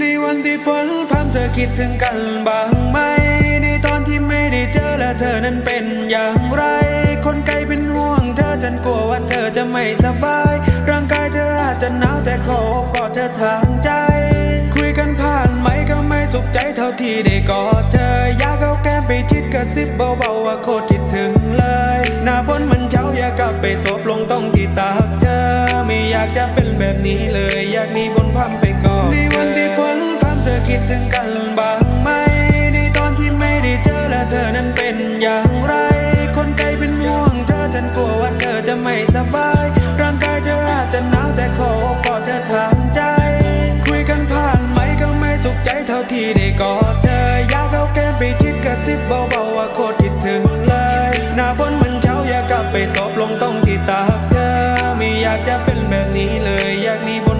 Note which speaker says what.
Speaker 1: ในวันที่ฝนพรำเธอคิดถึงกันบ้างไหม ในตอนที่ไม่ได้เจอและเธอนั้นเป็นอย่างไร คนไกลเป็นห่วงเธอฉันกลัวว่าเธอจะไม่สบาย ร่างกายเธออาจจะหนาวแต่ขอโอบกอดเธอทางใจ คุยกันผ่านไหมก็ไม่สุขใจเท่าที่ได้กอดเธอ อยากเอาแก้มไปชิดกระซิบเบาๆว่าโคตรคิดถึงเลย หน้าฝนมันเช้าอยากกลับไปสบลงต้องที่ตากเธอ ไม่อยากจะเป็นแบบนี้เลย อยากหนีฝนพรำไปก่อน สบาย ร่างกายเธออาจจะหนาวแต่ขอกอดเธอทางใจ คุยกันผ่านไหมก็ไม่สุขใจเท่าที่ได้กอดเธอ อยากเอาแก้มไปชิดกระซิบเบาๆว่าโคตรคิดถึงเลย หน้าฝนมันเช้าอยากกลับไปสอบลงต้องที่ตาเธอ ไม่อยากจะเป็นแบบนี้เลย อยากหนีฝน